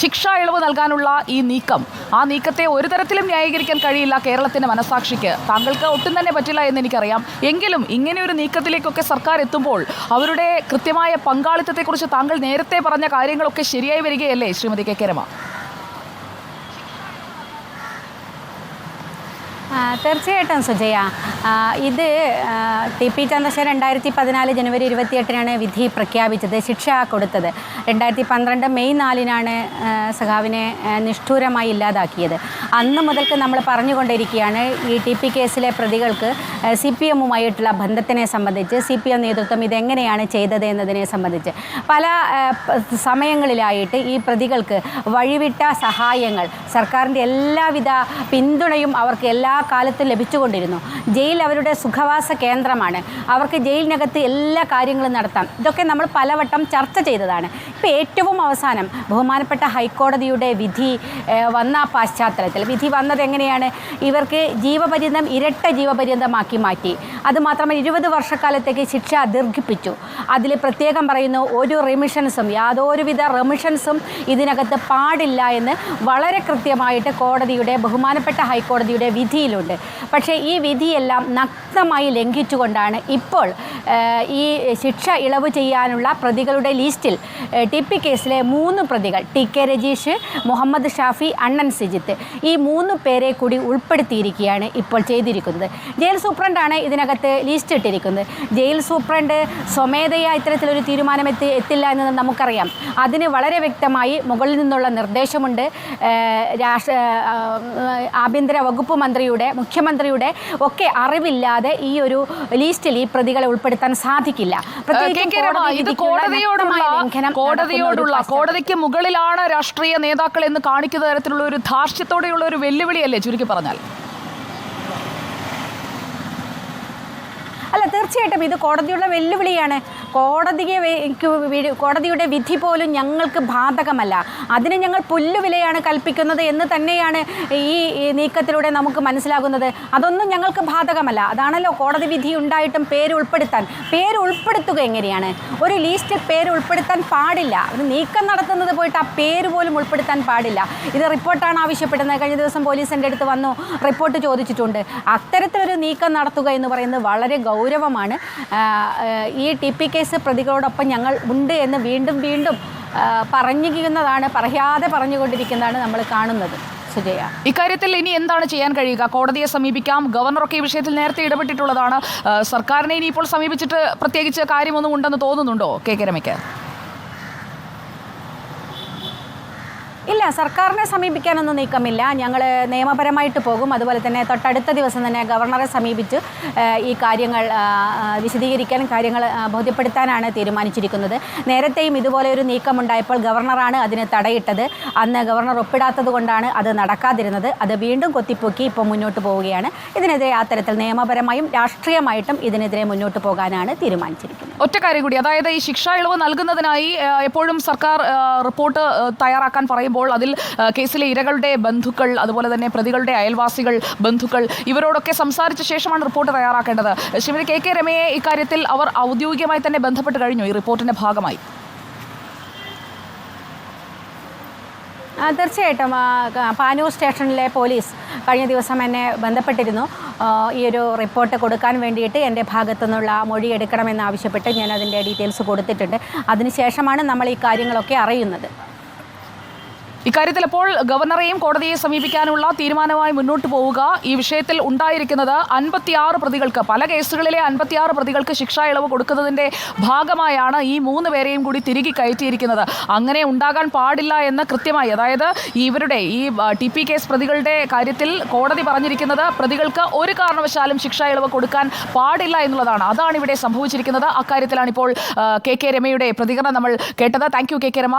ശിക്ഷാ ഇളവ് നൽകാനുള്ള ഈ നീക്കം. ആ നീക്കത്തെ ഒരു തരത്തിലും ന്യായീകരിക്കാൻ കഴിയില്ല കേരളത്തിന്റെ മനസാക്ഷിക്ക്. താങ്കൾക്ക് ഒട്ടും തന്നെ പറ്റില്ല എന്ന് എനിക്കറിയാം. എങ്കിലും ഇങ്ങനെ ഒരു നീക്കത്തിലേക്കൊക്കെ സർക്കാർ എത്തുമ്പോൾ അവരുടെ കൃത്യമായ പങ്കാളിത്തത്തെക്കുറിച്ച് താങ്കൾ നേരത്തെ പറഞ്ഞ കാര്യങ്ങളൊക്കെ ശരിയായി വരികയല്ലേ ശ്രീമതി കെ കെ രമ? തീർച്ചയായിട്ടും സുജയ. ഇത് ടി പി ചന്ദ്രശേഖരൻ രണ്ടായിരത്തി പതിനാല് ജനുവരി ഇരുപത്തിയെട്ടിനാണ് വിധി പ്രഖ്യാപിച്ചത് ശിക്ഷ കൊടുത്തത്. രണ്ടായിരത്തി പന്ത്രണ്ട് മെയ് നാലിനാണ് സഖാവിനെ നിഷ്ഠൂരമായി ഇല്ലാതാക്കിയത്. അന്ന് മുതൽക്ക് നമ്മൾ പറഞ്ഞുകൊണ്ടിരിക്കുകയാണ് ഈ ടി പി കേസിലെ പ്രതികൾക്ക് സി പി എമ്മുമായിട്ടുള്ള ബന്ധത്തിനെ സംബന്ധിച്ച് സി പി എം നേതൃത്വം ഇതെങ്ങനെയാണ് ചെയ്തത് എന്നതിനെ സംബന്ധിച്ച്. പല സമയങ്ങളിലായിട്ട് ഈ പ്രതികൾക്ക് വഴിവിട്ട സഹായങ്ങൾ സർക്കാരിന്റെ എല്ലാവിധ പിന്തുണയും അവർക്ക് എല്ലാ കാലത്തും ലഭിച്ചുകൊണ്ടിരുന്നു. ജയിൽ അവരുടെ സുഖവാസ കേന്ദ്രമാണ്. അവർക്ക് ജയിലിനകത്ത് എല്ലാ കാര്യങ്ങളും നടത്താം. ഇതൊക്കെ നമ്മൾ പലവട്ടം ചർച്ച ചെയ്തതാണ്. ഇപ്പോൾ ഏറ്റവും അവസാനം ബഹുമാനപ്പെട്ട ഹൈക്കോടതിയുടെ വിധി വന്ന പശ്ചാത്തലത്തിൽ. വിധി വന്നത് എങ്ങനെയാണ്? ഇവർക്ക് ജീവപര്യന്തം ഇരട്ട ജീവപര്യന്തമാക്കി മാറ്റി. അതുമാത്രമല്ല ഇരുപത് വർഷക്കാലത്തേക്ക് ശിക്ഷ ദീർഘിപ്പിച്ചു. അതിൽ പ്രത്യേകം പറയുന്നു ഒരു റിമിഷൻസും യാതൊരുവിധ റിമിഷൻസും ഇതിനകത്ത് പാടില്ല എന്ന് വളരെ കൃത്യമായിട്ട് കോടതിയുടെ ബഹുമാനപ്പെട്ട ഹൈക്കോടതിയുടെ വിധിയിലുണ്ട് പക്ഷേ ഈ വിധിയെല്ലാം നഗ്നമായി ലംഘിച്ചുകൊണ്ടാണ് ഇപ്പോൾ ഈ ശിക്ഷ ഇളവ് ചെയ്യാനുള്ള പ്രതികളുടെ ലിസ്റ്റിൽ ടി പി കേസിലെ മൂന്ന് പ്രതികൾ ടി കെ രജീഷ് മുഹമ്മദ് ഷാഫി അണ്ണൻ സിജിത്ത് ഈ മൂന്ന് പേരെ കൂടി ഉൾപ്പെടുത്തിയിരിക്കുകയാണ് ഇപ്പോൾ ചെയ്തിരിക്കുന്നത്. ജയിൽ സൂപ്രണ്ടാണ് ഇതിനകത്ത് ലിസ്റ്റ് ഇട്ടിരിക്കുന്നത്. ജയിൽ സൂപ്രണ്ട് സ്വമേധയാ ഇത്തരത്തിലൊരു തീരുമാനം എത്തി എത്തില്ല എന്ന് നമുക്കറിയാം. അതിന് വളരെ വ്യക്തമായി മുകളിൽ നിന്നുള്ള നിർദ്ദേശമുണ്ട്. രാഷ്ട്ര ആഭ്യന്തര വകുപ്പ് മന്ത്രിയുടെ മുഖ്യമന്ത്രിയുടെ ഒക്കെ അറിവില്ലാതെ ഈ ഒരു ലിസ്റ്റിൽ ഈ പ്രതികളെ ഉൾപ്പെടുത്താൻ സാധിക്കില്ല കോടതിയോടുള്ള. കോടതിക്ക് മുകളിലാണ് രാഷ്ട്രീയ നേതാക്കൾ എന്ന് കാണിക്കുന്ന തരത്തിലുള്ള ഒരു ധാർഷ്ട്യത്തോടെയുള്ള ഒരു വെല്ലുവിളിയല്ലേ ചുരുക്കി പറഞ്ഞാൽ തീർച്ചയായിട്ടും ഇത് കോടതിയുടെ വെല്ലുവിളിയാണ്. കോടതിയെ കോടതിയുടെ വിധി പോലും ഞങ്ങൾക്ക് ബാധകമല്ല. അതിന് ഞങ്ങൾ പുല്ലുവിലയാണ് കൽപ്പിക്കുന്നത് എന്ന് തന്നെയാണ് ഈ നീക്കത്തിലൂടെ നമുക്ക് മനസ്സിലാകുന്നത്. അതൊന്നും ഞങ്ങൾക്ക് ബാധകമല്ല. അതാണല്ലോ കോടതി വിധി ഉണ്ടായിട്ടും പേര് ഉൾപ്പെടുത്താൻ. പേര് ഉൾപ്പെടുത്തുക എങ്ങനെയാണ്? ഒരു ലിസ്റ്റിൽ പേര് ഉൾപ്പെടുത്താൻ പാടില്ല. അത് നീക്കം നടത്തുന്നത് പോയിട്ട് ആ പേര് പോലും ഉൾപ്പെടുത്താൻ പാടില്ല. ഇത് റിപ്പോർട്ടാണ് ആവശ്യപ്പെടുന്നത്. കഴിഞ്ഞ ദിവസം പോലീസിന്റെ അടുത്ത് വന്നു. റിപ്പോർട്ട് ചോദിച്ചിട്ടുണ്ട്. അത്തരത്തിലൊരു നീക്കം നടത്തുക എന്ന് പറയുന്നത് വളരെ ഗൗരവമാണ്. ആ, ഈ ടി പി കേസ് പ്രതികളോടൊപ്പം ഞങ്ങൾ ഉണ്ട് എന്ന് വീണ്ടും വീണ്ടും പറഞ്ഞിരിക്കുന്നതാണ് പറയാതെ പറഞ്ഞുകൊണ്ടിരിക്കുന്നതാണ് നമ്മൾ കാണുന്നത്. സുജയ. ഇക്കാര്യത്തിൽ ഇനി എന്താണ് ചെയ്യാൻ കഴിയുക? കോടതിയെ സമീപിക്കാം ഗവർണറൊക്കെ ഈ വിഷയത്തിൽ നേരത്തെ ഇടപെട്ടിട്ടുള്ളതാണ്. സർക്കാരിനെ ഇനിയിപ്പോൾ സമീപിച്ചിട്ട് പ്രത്യേകിച്ച് കാര്യമൊന്നും ഉണ്ടെന്ന് തോന്നുന്നുണ്ടോ? കെ കെ രമയ്ക്ക്. ഇല്ല സർക്കാരിനെ സമീപിക്കാനൊന്നും നീക്കമില്ല. ഞങ്ങൾ നിയമപരമായിട്ട് പോകും. അതുപോലെ തന്നെ തൊട്ടടുത്ത ദിവസം തന്നെ ഗവർണറെ സമീപിച്ച് ഈ കാര്യങ്ങൾ വിശദീകരിക്കാനും കാര്യങ്ങൾ ബോധ്യപ്പെടുത്താനാണ് തീരുമാനിച്ചിരിക്കുന്നത്. നേരത്തെയും ഇതുപോലെ ഒരു നീക്കമുണ്ടായപ്പോൾ ഗവർണറാണ് അതിന് തടയിട്ടത്. അന്ന് ഗവർണർ ഒപ്പിടാത്തത് കൊണ്ടാണ് അത് നടക്കാതിരുന്നത്. അത് വീണ്ടും കൊത്തിപ്പൊക്കി ഇപ്പോൾ മുന്നോട്ട് പോവുകയാണ്. ഇതിനെതിരെ ആ തരത്തിൽ നിയമപരമായും രാഷ്ട്രീയമായിട്ടും ഇതിനെതിരെ മുന്നോട്ട് പോകാനാണ് തീരുമാനിച്ചിരിക്കുന്നത്. ഒറ്റ കാര്യം കൂടി. അതായത് ഈ ശിക്ഷാ ഇളവ് നൽകുന്നതിനായി എപ്പോഴും സർക്കാർ റിപ്പോർട്ട് തയ്യാറാക്കാൻ പറയുമ്പോൾ അതിൽ കേസിലെ ഇരകളുടെ ബന്ധുക്കൾ അതുപോലെ തന്നെ പ്രതികളുടെ അയൽവാസികൾ ബന്ധുക്കൾ ഇവരോടൊക്കെ സംസാരിച്ച ശേഷമാണ് റിപ്പോർട്ട് തയ്യാറാക്കേണ്ടത്. ശ്രീമതി കെ കെ രമയെ ഇക്കാര്യത്തിൽ അവർ ഔദ്യോഗികമായി തന്നെ ബന്ധപ്പെട്ട് കഴിഞ്ഞു. ഈ റിപ്പോർട്ടിന്റെ ഭാഗമായി. തീർച്ചയായിട്ടും പാനൂർ സ്റ്റേഷനിലെ പോലീസ് കഴിഞ്ഞ ദിവസം എന്നെ ബന്ധപ്പെട്ടിരുന്നു. ഈ ഒരു റിപ്പോർട്ട് കൊടുക്കാൻ വേണ്ടിയിട്ട് എന്റെ ഭാഗത്തു നിന്നുള്ള മൊഴി എടുക്കണമെന്ന് ആവശ്യപ്പെട്ട് ഞാൻ അതിന്റെ ഡീറ്റെയിൽസ് കൊടുത്തിട്ടുണ്ട്. അതിനുശേഷമാണ് നമ്മൾ ഈ കാര്യങ്ങളൊക്കെ അറിയുന്നത്. ഇക്കാര്യത്തിൽ ഇപ്പോൾ ഗവർണറെയും കോടതിയെ സമീപിക്കാനുള്ള തീരുമാനമായി മുന്നോട്ട് പോവുക. ഈ വിഷയത്തിൽ ഉണ്ടായിരിക്കുന്നത് അൻപത്തിയാറ് പ്രതികൾക്ക് പല കേസുകളിലെ അൻപത്തിയാറ് പ്രതികൾക്ക് ശിക്ഷാ ഇളവ് കൊടുക്കുന്നതിന്റെ ഭാഗമായാണ് ഈ മൂന്ന് പേരെയും കൂടി തിരികെ കയറ്റിയിരിക്കുന്നത്. അങ്ങനെ ഉണ്ടാകാൻ പാടില്ല എന്ന് കൃത്യമായി അതായത് ഇവരുടെ ഈ ടി പി കേസ് പ്രതികളുടെ കാര്യത്തിൽ കോടതി പറഞ്ഞിരിക്കുന്നത് പ്രതികൾക്ക് ഒരു കാരണവശാലും ശിക്ഷാ ഇളവ് കൊടുക്കാൻ പാടില്ല എന്നുള്ളതാണ്. അതാണ് ഇവിടെ സംഭവിച്ചിരിക്കുന്നത്. അക്കാര്യത്തിലാണ് ഇപ്പോൾ കെ കെ രമയുടെ പ്രതികരണം നമ്മൾ കേട്ടത്. Thank you K K Rama.